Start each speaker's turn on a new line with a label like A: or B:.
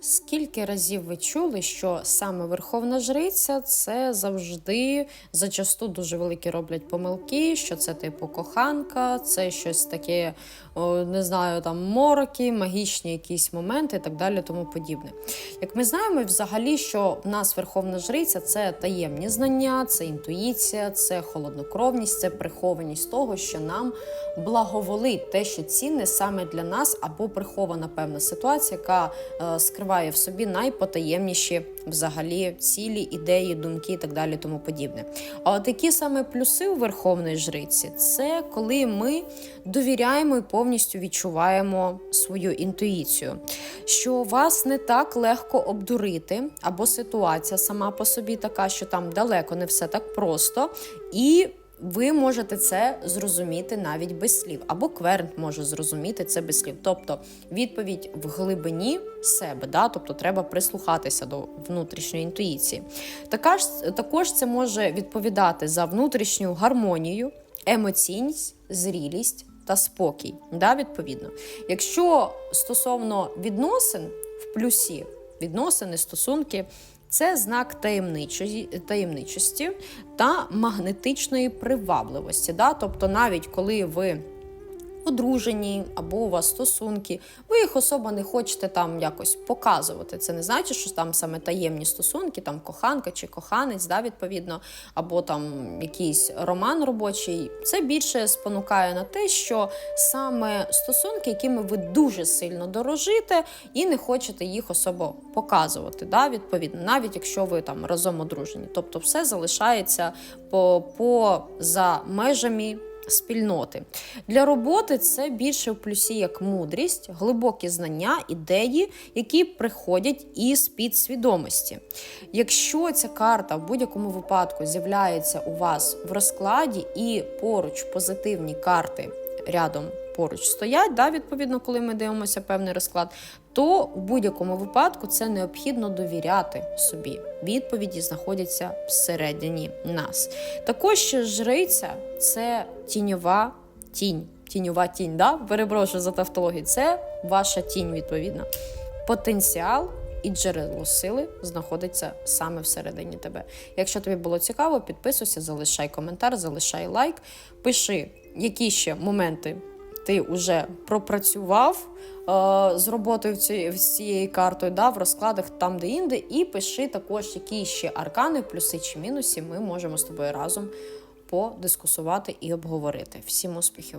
A: Скільки разів ви чули, що саме Верховна Жриця це завжди зачасту дуже великі роблять помилки, що це типу коханка, це щось таке, не знаю, там мороки, магічні якісь моменти і так далі, тому подібне. Як ми знаємо, взагалі, що в нас Верховна Жриця це таємні знання, це інтуїція, це холоднокровність, це прихованість того, що нам благоволить те, що цінне саме для нас, або прихована певна ситуація, яка е, скриває в собі найпотаємніші взагалі цілі, ідеї, думки і так далі, тому подібне. А от які саме плюси у Верховної Жриці, це коли ми довіряємо і повністю відчуваємо свою інтуїцію, що вас не так легко обдурити, або ситуація сама по собі така, що там далеко не все так просто, і ви можете це зрозуміти навіть без слів, або квернт може зрозуміти це без слів. Тобто відповідь в глибині себе, да? тобто треба прислухатися до внутрішньої інтуїції. Така ж, також це може відповідати за внутрішню гармонію, емоційність, зрілість та спокій. Да, відповідно. Якщо стосовно відносин в плюсі, відносини, стосунки. Це знак таємничості та магнетичної привабливості. Да? Тобто, навіть коли ви одружені або у вас стосунки, ви їх особо не хочете там якось показувати. Це не значить, що там саме таємні стосунки, там коханка чи коханець, да, відповідно, або там якийсь роман робочий. Це більше спонукає на те, що саме стосунки, якими ви дуже сильно дорожите, і не хочете їх особо показувати. Да, відповідно, навіть якщо ви там разом одружені. Тобто, все залишається по, поза межами спільноти. Для роботи це більше в плюсі як мудрість, глибокі знання, ідеї, які приходять із підсвідомості. Якщо ця карта в будь-якому випадку з'являється у вас в розкладі і поруч позитивні карти рядом поруч стоять, да, відповідно, коли ми дивимося певний розклад, то в будь-якому випадку це необхідно довіряти собі. Відповіді знаходяться всередині нас. Також жриця це тіньова тінь. Тіньова тінь, да? перепрошую за тавтологію. Це ваша тінь, відповідно. Потенціал і джерело сили знаходиться саме всередині тебе. Якщо тобі було цікаво, підписуйся, залишай коментар, залишай лайк, пиши, які ще моменти ти вже пропрацював е, з роботою ці- з цією картою, да, в розкладах там, де інде, і пиши також, які ще аркани, плюси чи мінуси ми можемо з тобою разом подискусувати і обговорити. Всім успіхів!